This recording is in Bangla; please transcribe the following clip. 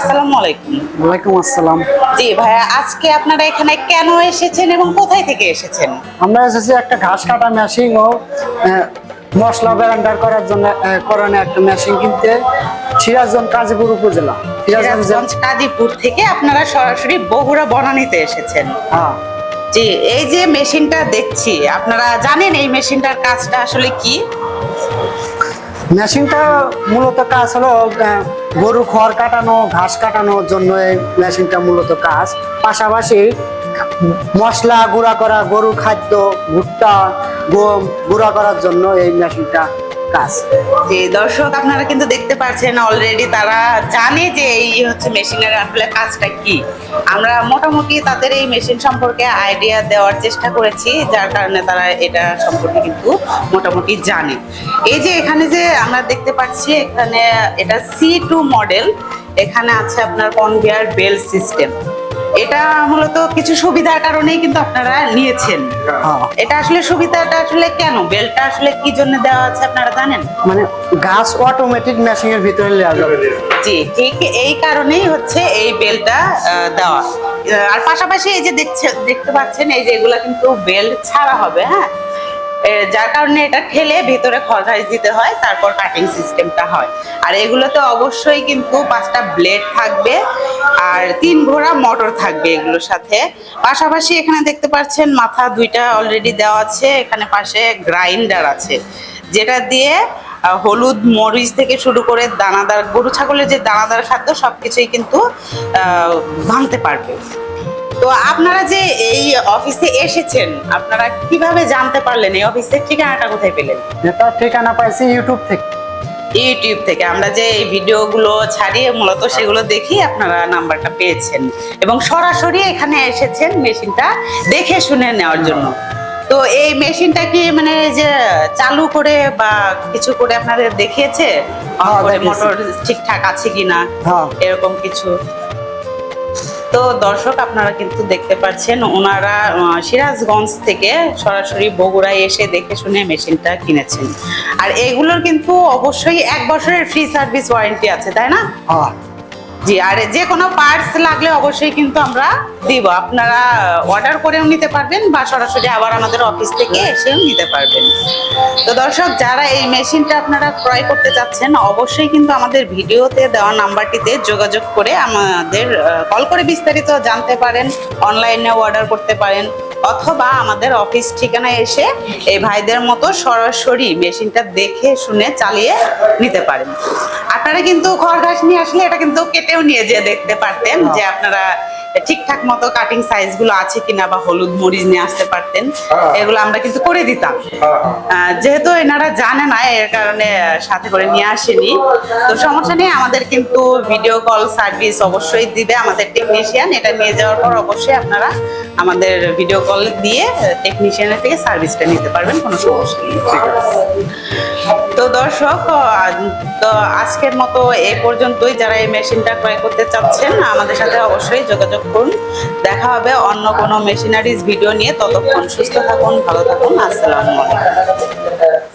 আসসালামু আলাইকুম। ওয়ালাইকুম আসসালাম। জি ভাইয়া আজকে আপনারা এখানে কেন এসেছেন এবং কোথায় থেকে এসেছেন? আমরা এসেছি একটা ঘাস কাটা মেশিন ও মশলা ব্লেন্ডার করার জন্য করণে একটা মেশিন কিনতে সিরাজগঞ্জ কাজীপুর উপজেলা। সিরাজগঞ্জ জেলা- সিরাজগঞ্জ কাজীপুর থেকে আপনারা সরাসরি বগুড়া বনানীতে এসেছেন। হ্যাঁ। জি এই যে মেশিনটা দেখছি আপনারা জানেন এই মেশিনটার কাজটা আসলে কি? মেশিনটা মূলত কাজ হলো গরু খড় কাটানো, ঘাস কাটানোর জন্য এই মেশিনটা মূলত কাজ। পাশাপাশি মশলা গুঁড়া করা গরু খাদ্য, ভুট্টা, গম গুঁড়া করার জন্য এই মেশিনটা কাজ যে দর্শক আপনারা কিন্তু দেখতে পাচ্ছেন অলরেডি তারা জানে যে এই হচ্ছে মেশিনের আসলে কাজটা কি। আমরা মোটামুটি তাদের এই মেশিন সম্পর্কে আইডিয়া দেওয়ার চেষ্টা করেছি, যার কারণে তারা এটা সম্পর্কে কিন্তু মোটামুটি জানে। এই যে এখানে যে আমরা দেখতে পাচ্ছি, এখানে এটা সি টু মডেল এখানে আছে আপনার কনভেয়ার বেল সিস্টেম এটা মূলত কিছু সুবিধার কারণেই কিন্তু আপনারা নিয়েছেন। হ্যাঁ। এটা আসলে সুবিধাটা আসলে কেন? বেলটা আসলে কি জন্য দেওয়া আছে আপনারা জানেন? মানে গাছ অটোমেটিক মেশিনের ভিতরে লেয়া যাবে জি ঠিক এই কারণেই হচ্ছে এই বেলটা দেওয়া। আর পাশাপাশি এই যে দেখছে দেখতে পাচ্ছেন এই যে এগুলা কিন্তু বেল ছাড়া হবে হ্যাঁ? যার কারণে এটা ঠেলে ভেতরে খরগাছ দিতে হয় তারপর কাটিং সিস্টেমটা হয়। আর এগুলোতে অবশ্যই কিন্তু পাঁচটা ব্লেড থাকবে আর তিন ঘোড়া মোটর থাকবে এগুলোর সাথে। পাশাপাশি এখানে দেখতে পাচ্ছেন মাথা দুইটা অলরেডি দেওয়া আছে এখানে পাশে গ্রাইন্ডার আছে যেটা দিয়ে হলুদ মরিচ থেকে শুরু করে দানাদার গরু ছাগলের যে দানাদার খাদ্য সবকিছুই কিন্তু আহ, ভাঙতে পারবে। তো আপনারা যে এই অফিসে এসেছেন আপনারা কীভাবে জানতে পারলেন এই অফিসের ঠিকানাটা কোথায় পেলেন? এটার ঠিকানা পাইছি ইউটিউব থেকে। ইউটিউব থেকে। আমরা যে এই ভিডিওগুলো ছাড়িয়ে মূলত সেগুলো দেখি আপনারা নাম্বারটা পেয়েছেন। এবং সরাসরি এখানে এসেছেন মেশিনটা দেখে শুনে নেওয়ার জন্য। তো এই মেশিনটা কি মানে যে চালু করে বা কিছু করে আপনাদের দেখিয়েছে? হ্যাঁ। মোটর ঠিকঠাক আছে কিনা? হ্যাঁ। এরকম কিছু? তো দর্শক আপনারা কিন্তু দেখতে পাচ্ছেন, ওনারা সিরাজগঞ্জ থেকে সরাসরি বগুড়ায় এসে দেখে শুনে মেশিনটা কিনেছেন। আর এগুলোর কিন্তু অবশ্যই এক বছরের ফ্রি সার্ভিস ওয়ারেন্টি আছে, তাই না? হ্যাঁ। জি, আর যে কোনো পার্টস লাগলে অবশ্যই কিন্তু আমরা দিব। আপনারা অর্ডার করেও নিতে পারবেন বা সরাসরি আবার আমাদের অফিস থেকে এসেও নিতে পারবেন। তো দর্শক, যারা এই মেশিনটা আপনারা ক্রয় করতে চাচ্ছেন, অবশ্যই কিন্তু আমাদের ভিডিওতে দেওয়া নাম্বারটিতে যোগাযোগ করে আমাদের কল করে বিস্তারিত জানতে পারেন অনলাইনেও অর্ডার করতে পারেন। অথবা আমাদের অফিস ঠিকানায় এসে এই ভাইদের মতো সরাসরি মেশিনটা দেখে শুনে চালিয়ে নিতে পারেন। আপনারা কিন্তু খড়ঘাস নিয়ে আসলে এটা কিন্তু কেটেও নিয়ে যেয়ে দেখতে পারতেন যে আপনারা ঠিকঠাক মতো কাটিং সাইজগুলো আছে কিনা বা হলুদ মরিচ নিয়ে আসতে পারতেন এগুলো আমরা কিন্তু করে দিতাম। যেহেতু এনারা জানে না এর কারণে সাথে করে নিয়ে আসেনি। তো সমস্যা নেই আমাদের কিন্তু ভিডিও কল সার্ভিস অবশ্যই দিবে আমাদের টেকনিশিয়ান এটা নিয়ে যাওয়ার পর অবশ্যই আপনারা আমাদের ভিডিও কল দিয়ে টেকনিশিয়ানের থেকে সার্ভিসটা নিতে পারবেন কোনো সমস্যা নেই। তো দর্শক তো আজকের মতো এ পর্যন্তই। যারা এই মেশিনটা ক্রয় করতে চাচ্ছেন, আমাদের সাথে অবশ্যই যোগাযোগ করুন। দেখা হবে অন্য কোনো মেশিনারিজ ভিডিও নিয়ে। ততক্ষণ সুস্থ থাকুন, ভালো থাকুন। আসসালামু আলাইকুম।